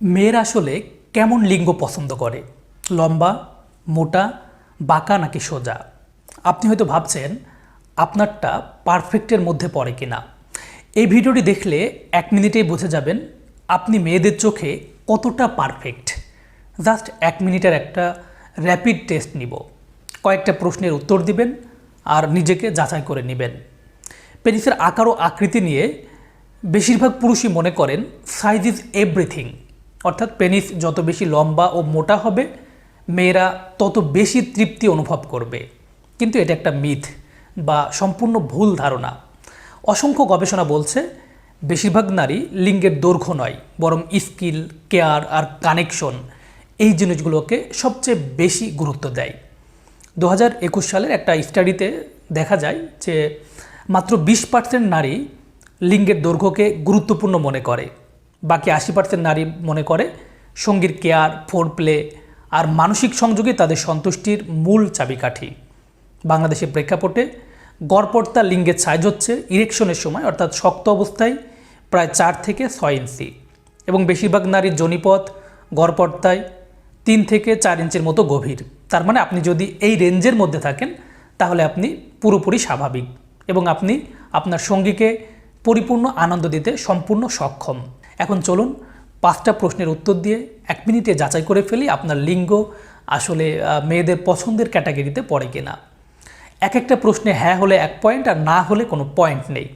মেয়েরা আসলে কেমন লিঙ্গ পছন্দ করে? লম্বা, মোটা, বাঁকা নাকি সোজা? আপনি হয়তো ভাবছেন, আপনারটা পারফেক্টের মধ্যে পড়ে কিনা। এই ভিডিওটি দেখলে এক মিনিটেই বুঝে যাবেন আপনি মেয়েদের চোখে কতটা পারফেক্ট। জাস্ট এক মিনিটের একটা র্যাপিড টেস্ট নিব। কয়েকটা প্রশ্নের উত্তর দিবেন আর নিজেকে যাচাই করে নেবেন। পেনিসের আকার ও আকৃতি নিয়ে বেশিরভাগ পুরুষই মনে করেন সাইজ ইজ এভরিথিং। অর্থাৎ পেনিস যত বেশি লম্বা ও মোটা হবে, মেয়েরা তত বেশি তৃপ্তি অনুভব করবে। কিন্তু এটা একটা মিথ বা সম্পূর্ণ ভুল ধারণা। অসংখ্য গবেষণা বলছে, বেশিরভাগ নারী লিঙ্গের দৈর্ঘ্য নয়, বরং স্কিল, কেয়ার আর কানেকশন এই জিনিসগুলোকে সবচেয়ে বেশি গুরুত্ব দেয়। দু হাজার একুশ সালের একটা স্টাডিতে দেখা যায় যে মাত্র বিশ পার্সেন্ট নারী লিঙ্গের দৈর্ঘ্যকে গুরুত্বপূর্ণ মনে করে। বাকি আশি পার্সেন্ট নারী মনে করে। সঙ্গীর কেয়ার ফোর প্লে আর মানসিক সংযোগে তাদের সন্তুষ্টির মূল চাবিকাঠি। বাংলাদেশের প্রেক্ষাপটে গড়পড়তা লিঙ্গের সাইজ হচ্ছে ইরেকশনের সময়, অর্থাৎ শক্ত অবস্থায় প্রায় চার থেকে ছয় ইঞ্চি। এবং বেশিরভাগ নারীর জনিপথ গড়পড়তায় তিন থেকে চার ইঞ্চির মতো গভীর। তার মানে আপনি যদি এই রেঞ্জের মধ্যে থাকেন, তাহলে আপনি পুরোপুরি স্বাভাবিক। এবং আপনি আপনার সঙ্গীকে পরিপূর্ণ আনন্দ দিতে সম্পূর্ণ সক্ষম। এখন চলুন পাঁচটা প্রশ্নের উত্তর দিয়ে এক মিনিটে যাচাই করে ফেলি আপনার লিঙ্গ, আসলে মেয়েদের পছন্দের ক্যাটাগরিতে পড়ে কিনা। এক একটা প্রশ্নে হ্যাঁ হলে এক পয়েন্ট আর না হলে কোনো পয়েন্ট নেই।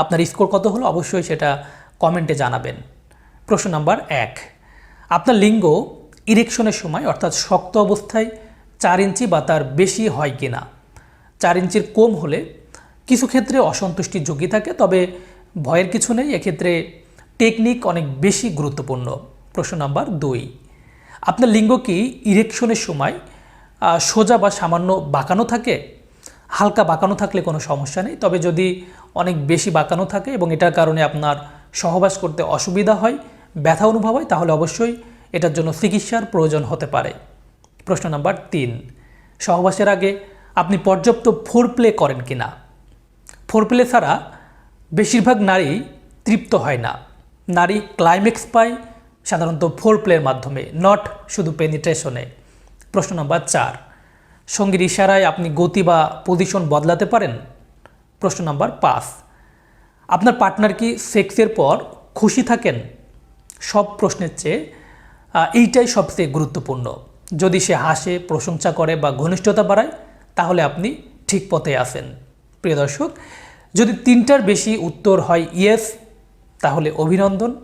আপনার স্কোর কত হলো অবশ্যই সেটা কমেন্টে জানাবেন। প্রশ্ন নাম্বার এক, আপনার লিঙ্গ ইরেকশনের সময়, অর্থাৎ শক্ত অবস্থায় চার ইঞ্চি বা তার বেশি হয় কিনা? চার ইঞ্চির কম হলে কিছু ক্ষেত্রে অসন্তুষ্টির ঝুঁকি থাকে, তবে ভয়ের কিছু নেই। এক্ষেত্রে টেকনিক অনেক বেশি গুরুত্বপূর্ণ। প্রশ্ন নাম্বার দুই, আপনার লিঙ্গ কি ইরেকশনের সময় সোজা বা সামান্য বাঁকানো থাকে? হালকা বাঁকানো থাকলে কোনো সমস্যা নেই, তবে যদি অনেক বেশি বাঁকানো থাকে এবং এটার কারণে আপনার সহবাস করতে অসুবিধা হয়, ব্যথা অনুভব হয়, তাহলে অবশ্যই এটার জন্য চিকিৎসার প্রয়োজন হতে পারে। প্রশ্ন নাম্বার তিন, সহবাসের আগে আপনি পর্যাপ্ত ফোর প্লে করেন কি না ফোর প্লে ছাড়া বেশিরভাগ নারী তৃপ্ত হয় না। নারী ক্লাইম্যাক্স পায় সাধারণত ফোর প্লের মাধ্যমে নট শুধু পেনিট্রেশনে প্রশ্ন নম্বর চার, সঙ্গীর ইশারায় আপনি গতি বা পজিশন বদলাতে পারেন? প্রশ্ন নাম্বার পাঁচ, আপনার পার্টনার কি সেক্সের পর খুশি থাকেন? সব প্রশ্নের চেয়ে এইটাই সবচেয়ে গুরুত্বপূর্ণ। যদি সে হাসে, প্রশংসা করে বা ঘনিষ্ঠতা বাড়ায়, তাহলে আপনি ঠিক পথে আসেন প্রিয় দর্শক, যদি তিনটার বেশি উত্তর হয় ইয়েস তাহলে অভিনন্দন,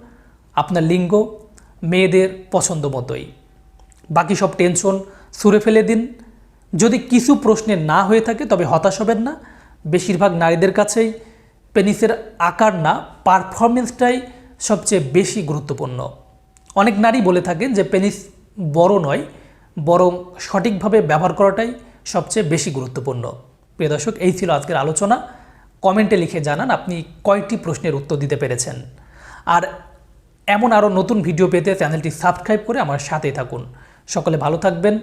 আপনার লিঙ্গ মেয়েদের পছন্দ মতোই। বাকি সব টেনশন সুরে ফেলে দিন। যদি কিছু প্রশ্নে না হয়ে থাকে, তবে হতাশ হবেন না। বেশিরভাগ নারীদের কাছেই পেনিসের আকার না পারফরমেন্সটাই সবচেয়ে বেশি গুরুত্বপূর্ণ। অনেক নারী বলে থাকেন যে পেনিস বড় নয়, বরং সঠিকভাবে ব্যবহার করাটাই সবচেয়ে বেশি গুরুত্বপূর্ণ। প্রিয় দর্শক, এই ছিল আজকের আলোচনা। কমেন্টে লিখে জানান আপনি কয়টি প্রশ্নের উত্তর দিতে পেরেছেন। আর এমন আরও নতুন ভিডিও পেতে চ্যানেলটি সাবস্ক্রাইব করে আমার সাথেই থাকুন। সকলে ভালো থাকবেন।